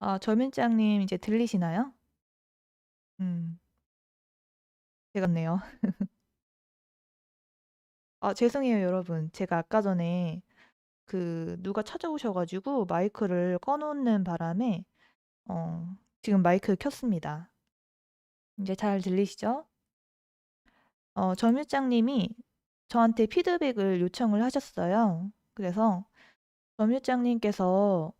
아 절민장님 이제 들리시나요? 음. 되겠네요. 아 죄송해요 여러분. 제가 아까 전에 그 누가 찾아오셔 가지고 마이크를 꺼 놓는 바람에 어 지금 마이크 켰습니다. 인제 잘 들리시죠? 어 점유장님이 저한테 피드백을 요청을 하셨어요. 그래서 점유장님께서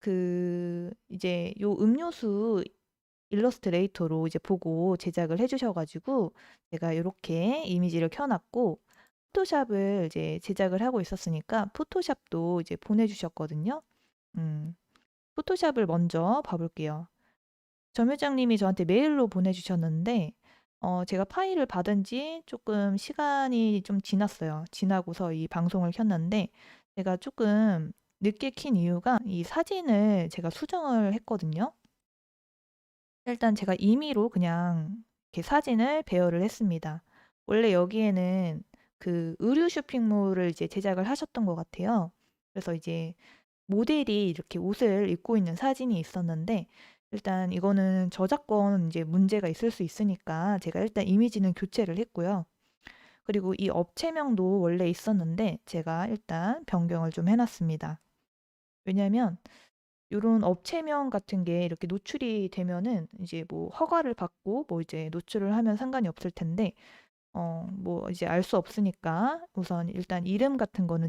그 이제 요 음료수 일러스트레이터로 이제 보고 제작을 해 주셔 가지고 제가 요렇게 이미지를 켜 놨고 포토샵을 이제 제작을 하고 있었으니까 포토샵도 이제 보내 주셨거든요. 음. 포토샵을 먼저 봐 볼게요. 점 회장님이 저한테 메일로 보내 주셨는데 어 제가 파일을 받은 지 쪼끔 시간이 좀 지났어요. 지나고서 이 방송을 켰는데 제가 쪼끔 늦게 킨 이유가 이 사진을 제가 수정을 했거든요. 일단 제가 임의로 그냥 이렇게 사진을 배열을 했습니다. 원래 여기에는 그 의류 쇼핑몰을 이제 제작을 하셨던 것 같아요. 그래서 이제 모델이 이렇게 옷을 입고 있는 사진이 있었는데 일단 이거는 저작권 인제 문제가 있을 수 있으니까 제가 일단 이미지는 교체를 했고요. 그리고 이 업체명도 원래 있었는데 제가 일단 변경을 좀 해 놨습니다. 왜냐하면 요런 업체명 같은 게 이렇게 노출이 되면은 이제 뭐 허가를 받고 뭐 이제 노출을 하면 상관이 없을 텐데 어 뭐 이제 알 수 없으니까 우선 일단 이름 같은 거는 좀